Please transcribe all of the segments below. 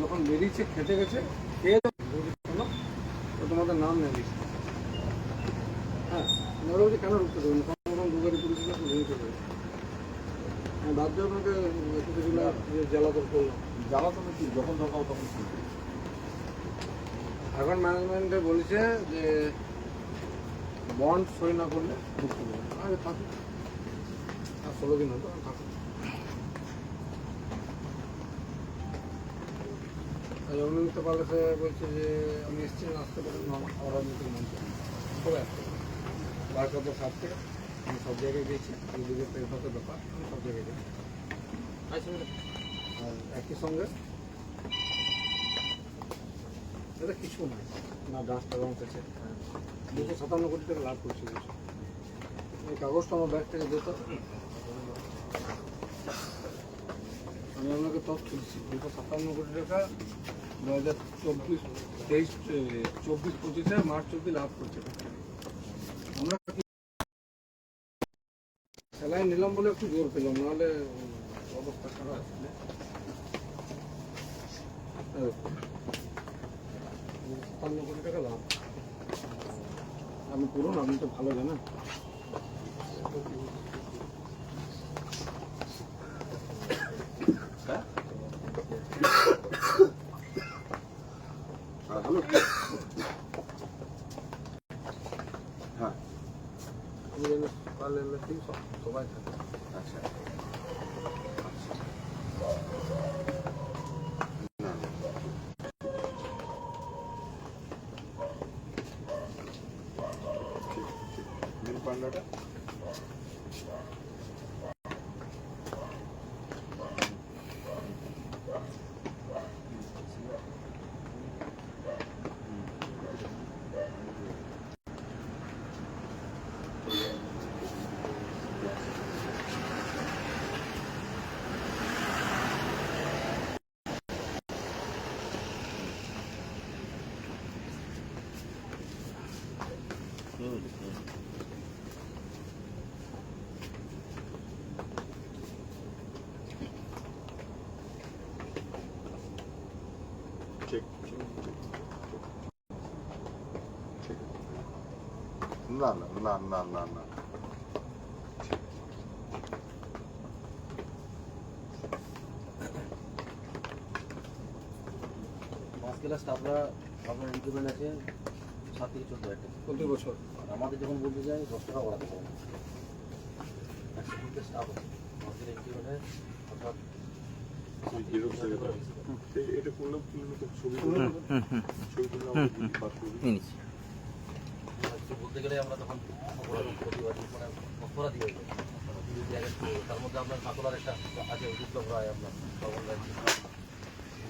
যখন বেরিয়েছে খেতে গেছে খেয়ে তো তোমাদের নাম নেই হ্যাঁ ওরা বলছে কেন রুখতে দেবেন কম দু গাড়ি পুলিশ চলে হ্যাঁ বাধ্য আপনাকে দর করলাম। জ্বালাতনে কি? যখন দরকার তখন এখন ম্যানেজমেন্টে বলেছে যে বন্ড সই না করলে ঢুকতে দেবে না। থাকুক আর ষোলো দিন হতো থাকুক অনিন্দিত পালে সে বলছে যে আমি এসেছি আসতে পারি না অরাজনৈতিক মঞ্চে সবাই আসতে পারে বারকাত স্বার্থে আমি সব জায়গায় গেছি দিদিকে পেট হতে ব্যাপার আমি সব জায়গায় গেছি। আর একই সঙ্গে এটা কিছু নয় না ডান্স টান্স আছে দুশো সাতান্ন কোটি টাকা লাভ করছে এই কাগজটা আমার ব্যাগ থেকে দিত আমি আপনাকে তথ্য দিচ্ছি দুশো সাতান্ন কোটি টাকা দু হাজার চব্বিশ, তেইশ চব্বিশ পঁচিশে মার্চ অব্দি লাভ করছে। আমরা স্যালাইন নিলাম বলে একটু জোর পেলাম, নাহলে অবস্থা খারাপ এই সাতান্ন কোটি টাকা লাভ। আপনি করুন, আপনি তো ভালো জানেন হ্যালো হ্যাঁ আমি জানি কাল এলে ঠিক সব- সবাই থাকে আচ্ছা। পান্ডাটা? ঠিক না না না না না না পাঁচ ক্লাস স্টাফরা আপনার ইনক্রিমেন্ট আছে সাত থেকে চোদ্দ হাজার টাকা প্রতি বছর। আর আমাদের যখন বলতে যাই দশ টাকা বাড়াতে পারব একশো তিনটে স্টাফ আমাদের হয় অর্থাৎ টাকা। এটা তো ছবি? ছবি? বলতে গেলে আমরা তখন অপরাধ প্রতিবাদ মানে অপরাধী হয়ে যাই। তার মধ্যে আপনার কাতলার একটা আছে বিপ্লব রায় আপনার শ্রবণ রায় ওই জন্য বলছি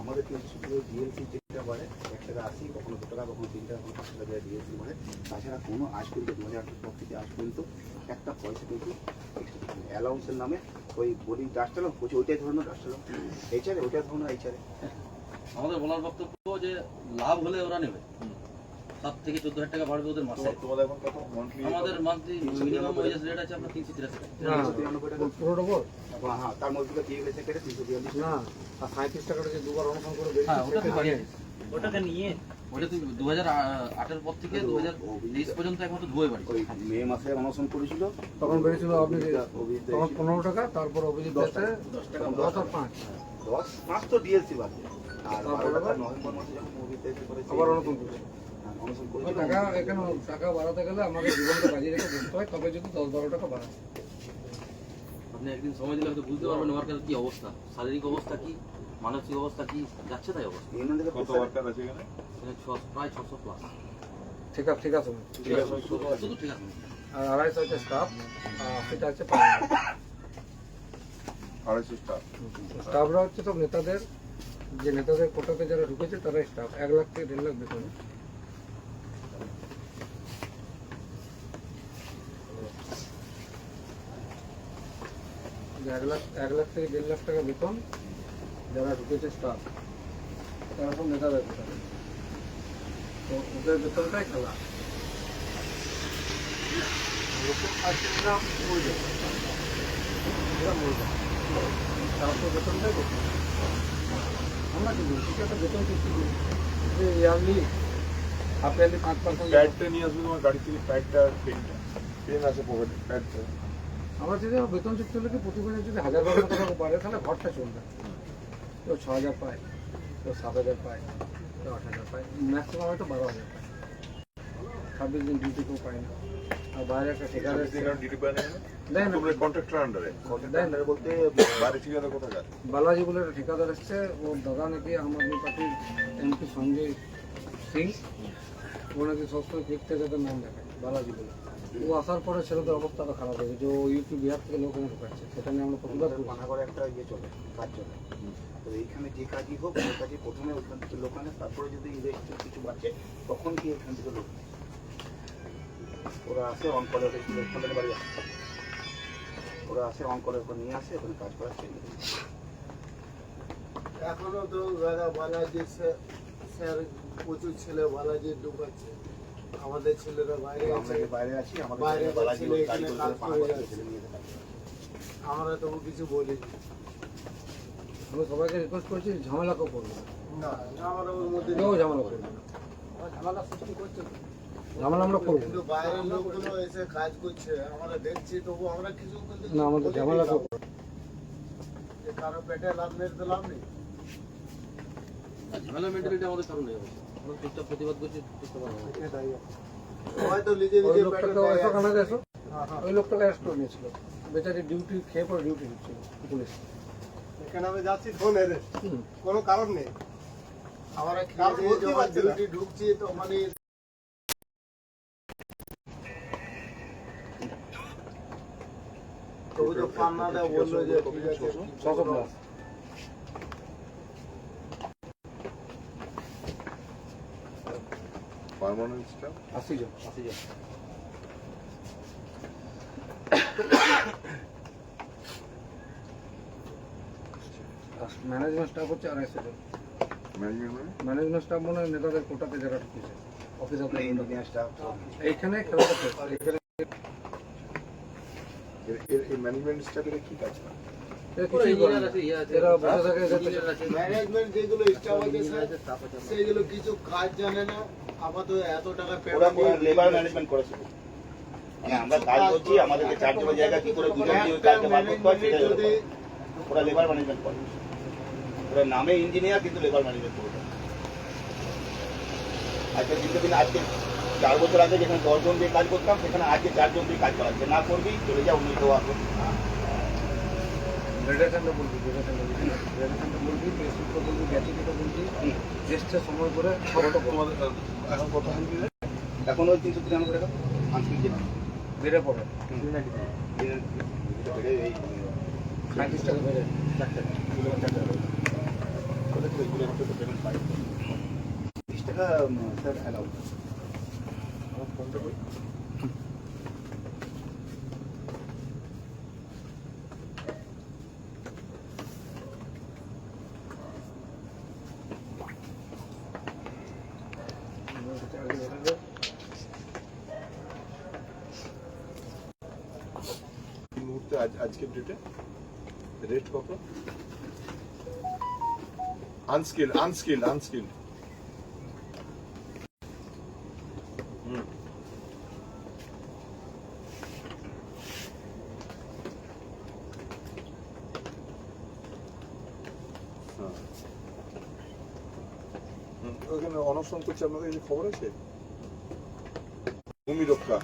আমাদের কিন্তু ডিএলসি যেটা বাড়ে, এক টাকা আশি, কখনো টাকা, কখনো তিন টাকা, কখনো পাঁচ টাকা ডিএলসি বাড়ে। তাছাড়া কোনো আজ পর্যন্ত দু হাজার আঠেরো পর একটা পয়সা কিন্তু অ্যালাউন্সের নামে ওই বলি ডাস্ট এলাম বলছি ওইটাই ধরুন ডাস্ট এলাম এইচারে ওইটাই ধরুন এইচারে আমাদের বলার বক্তব্য যে, লাভ হলে ওরা নেবে। সাত থেকে চোদ্দ হাজার টাকা বাড়বে ওদের মাসে। আমাদের মান্থলি মিনিমাম ওয়েজেস রেট আছে আপনার তিনশো তিরাশি টাকা। হ্যাঁ তার মধ্যে দিয়ে গেছে কেটে তিনশো বিয়াল্লিশ না আর সাঁত্রিশ টাকাটা যে দুবার অনুসরণ করে হ্যাঁ ওটা তো ওটাকে নিয়ে? ওটা তো দু হাজার আঠেরো পর থেকে দু হাজার তেইশ পর্যন্ত একমাত্র ধুয়ে বাড়ি মে মাসে অনশন করেছিল। তখন বেরিয়েছিল আপনি তখন পনেরো টাকা তারপর অভিজিৎ দশ টাকা, দশ টাকা দশ আর পাঁচ। দশ? পাঁচ তো ডিএলসি বাদে। আর? নভেম্বর মাসে যখন আবার করছে। টাকা এখানে টাকা বাড়াতে গেলে আমাদের জীবনটা বাজিয়ে রেখে বসতে হয় তবে যদি দশ বারো টাকা বাড়ায়। আপনি একদিন সময় দিলে হয়তো বুঝতে পারবেন ওয়ার্কারের কি অবস্থা শারীরিক অবস্থা কি মানসিক অবস্থা কি যাচ্ছে তাই অবস্থা। কত ওয়ার্কার আছে এখানে? প্রায় ছশো প্লাস ঠিক আছে ঠিক আছে। ঠিক আছে শুধু ঠিক আছে। আর আড়াইশো হচ্ছে স্টাফ আর সেটা হচ্ছে আড়াইশো স্টাফ স্টাফরা হচ্ছে সব নেতাদের যে নেতাদের কোটাতে যারা ঢুকেছে তারাই স্টাফ এক লাখ থেকে দেড় লাখ বেতন। যে এক লাখ এক লাখ থেকে দেড় লাখ টাকা বেতন যারা ঢুকেছে স্টাফ তারা সব নেতাদের বেতন তো ওদের বেতনটাই খেলা। লোকের কাজটা মরে যাবে এরা মরে যাবে তারা তো বেতনটাই করতে হবে। আমরা কি বলছি? কি একটা বেতন চুক্তি করি যে ইয়ারলি, হাফ ইয়ারলি পাঁচ পার্সেন্ট প্যাডটা নিয়ে আসবে তোমার গাড়ি থেকে প্যাডটা আর পেনটা পেন আছে পকেটে প্যাডটা আমরা যদি বেতন চুক্তি হলে কি প্রতি মাসে যদি হাজার বারোশো টাকা বাড়ে তাহলে ঘরটা চলবে। কেউ ছ হাজার পায় কেউ সাত হাজার পায় কেউ আট হাজার পায় ম্যাক্সিমাম হয়তো বারো হাজার পায়। ছাব্বিশ দিন ডিউটি কেউ পায় না। আর বাইরে একটা ঠিকাদার বালাজি বলে একটা ঠিকাদার এসছে ওর দাদা নাকি আম আদমি পার্টির এমপি সঞ্জয় সিং ও নাকি সবসময় ক্লিক থেকে নাম দেখায় বালাজি বলে। ও আসার পরে ছেলেদের অবস্থা আরও খারাপ হয়েছে যে ও ইউপি বিহার থেকে লোক ঢুকাচ্ছে সেটা নিয়ে আমরা প্রতিবাদ করব বানা করে একটা ইয়ে চলে কাজ চলে। তো এইখানে যে কাজই হোক ওই কাজে প্রথমে ওখান থেকে লোক আনে তারপরে যদি ইলেকট্রিক কিছু বাড়ছে তখন কি এখান থেকে লোক ওরা আসে অন করে ওদের বাড়ি আসে। ওরা আসে অন করে ওখানে নিয়ে আসে ওখানে কাজ করাচ্ছে এখনও তো দাদা বালাজি স্যার- স্যার প্রচুর ছেলে বালাজি ঢুকাচ্ছে। আমাদের ছেলেরা বাইরে আমরা বাইরে আছি আমাদের বাইরে ছেলে এখানে কাজ করে যাচ্ছে। আমরা তবু কিছু আমি সবাইকে রিকোয়েস্ট করছি ঝামেলা কেউ করবে না। না আমরা ওর মধ্যে কেউ ঝামেলা করবে ঝামেলা সৃষ্টি করছে। ঝামেলা আমরা করব। কিন্তু বাইরের লোকগুলো এসে কাজ করছে আমরা দেখছি তবু আমরা কিছু না আমাদের ঝামেলা কেউ কারও পেটে লাভ নেই তো লাভ নেই। ঝামেলা মেন্টালিটি আমাদের কারণ চুপচাপ প্রতিবাদ করছি নিজে নিজে হ্যাঁ, হ্যাঁ। ওই লোকটাকে অ্যারেস্ট করে নিয়েছিল। বেচারি ডিউটি খেয়ে পরে ডিউটি দিচ্ছিল পুলিশ। এখানে আমি যাচ্ছি ফোনে হুম। কোনো কারণ নেই। আমরা যখন ডিউটি ঢুকছি তো মানে তবু তো পান্নাটা বলল যে ঠিক আছে স্টাফ আশি জন আসি যাই ম্যানেজমেন্ট স্টাফ হচ্ছে আড়াইশো জন ম্যানেজমেন্ট মানে? স্টাফ মনে হয় নেতাদের কোটাতে যারা ঢুকেছে। অফিসারদের ইঞ্জিনিয়ার স্টাফ এইখানে খেলাটা এখানে ম্যানেজমেন্ট স্টাফের কি কাজ করে। আছে ইয়ে ম্যানেজমেন্ট যেগুলো স্টাফ আছে। সেগুলো কিছু কাজ জানে না। আপাতত এত টাকা ওরা লেবার ম্যানেজমেন্ট করেছে। মানে আমরা কাজ করছি আমাদেরকে চারজনের জায়গা কি করে দুজন দিয়ে কাজটা বার করতে হয় সেটাই ওরা যদি করে। ওরা লেবার ম্যানেজমেন্ট করে। ওরা নামে ইঞ্জিনিয়ার কিন্তু লেবার ম্যানেজমেন্ট করে। দেয়। আজকে চার বছর আগে যেখানে দশজন দিয়ে কাজ করতাম সেখানে আজকে চারজন দিয়ে কাজ করাচ্ছে। না করবি চলে যা অন্য কেউ আসবে রেডিয়েশনটা বলবি রেডিয়েশনটা বলবি রেডিয়েশনটা বলবি বেসিকটা বলবি টেস্টের সময় করে সবটা। তোমাদের এখন কত হান দিলে এখন ওই তিনশো তিরানব্বই টাকা আনসার যেটা বেড়ে পড়ে সাঁত্রিশ টাকা বেড়ে পেমেন্ট পাই বিশ টাকা স্যার অ্যালাউ আমার ফোনটা আজ, আজকের ডেটে রেট কত? আনস্কিল আনস্কিল আনস্কিল অনশন করছে আপনাদের খবর আছে? ভূমি রক্ষা।